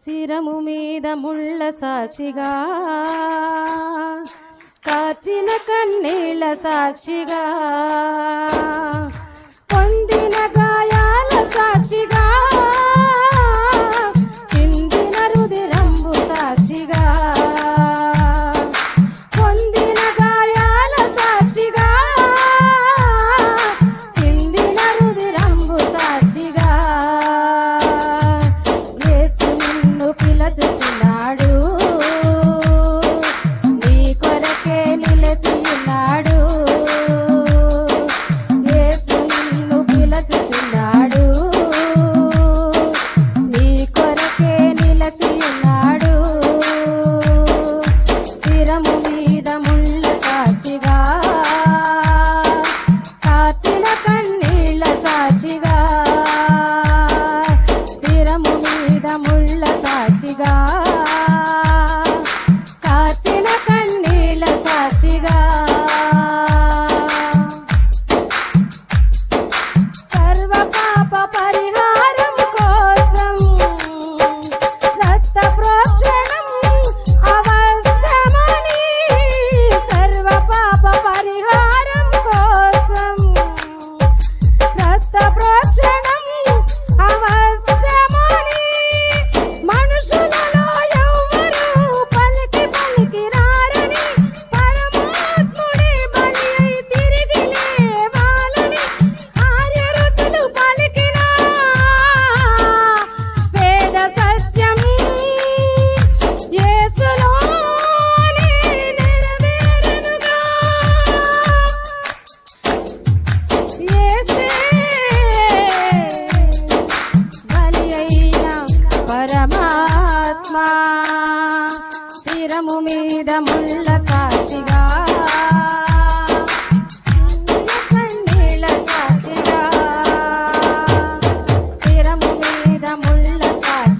శిరము మీద ముళ్ళ సాక్షిగా కాచిన కన్నీళ్ళ సాక్షిగా. গাছি গা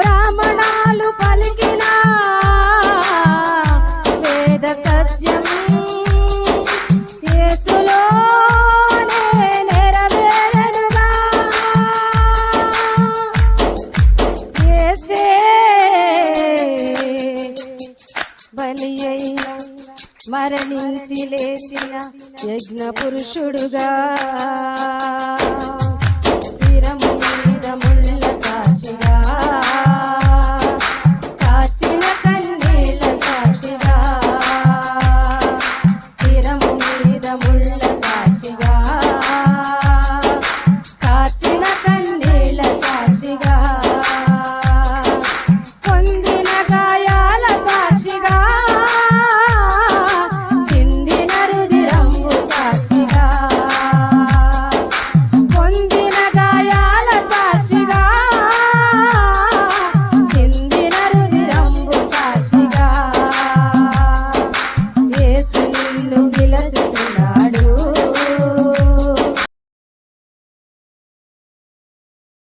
బ్రాహ్మణాలు పలికిన వేద సత్యం మరణించి లేచిన యజ్ఞ పురుషుడుగా